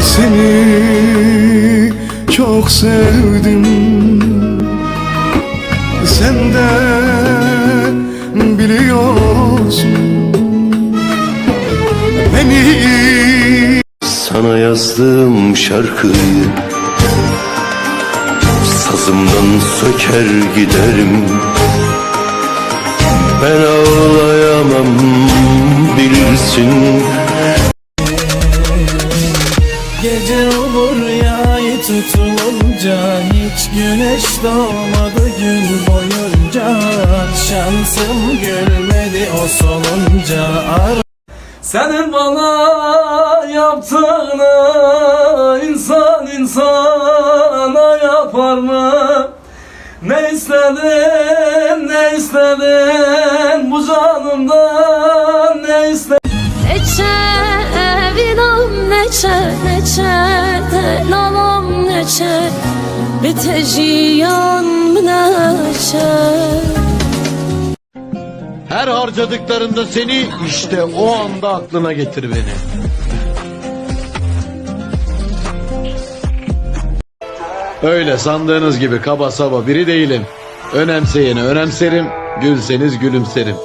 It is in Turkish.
Seni çok sevdim. Sen de biliyorsun Beni. Sana yazdığım şarkıyı Sazımdan söker giderim. Ben ağlayamam bilirsin Gece olur yay tutulunca Hiç güneş doğmadı gün boyunca. Şansım gülmedi o solunca Ar Senin bana yaptığını insan insana yapar mı? Ne istedin ne istedin bu canımdan evinam neçə neçə Dəlalam neçə Bitəcəyəm neçə Her harcadıklarında seni işte o anda aklına getir beni. Öyle sandığınız gibi kaba saba biri değilim. Önemseyeni önemserim, gülseniz gülümserim.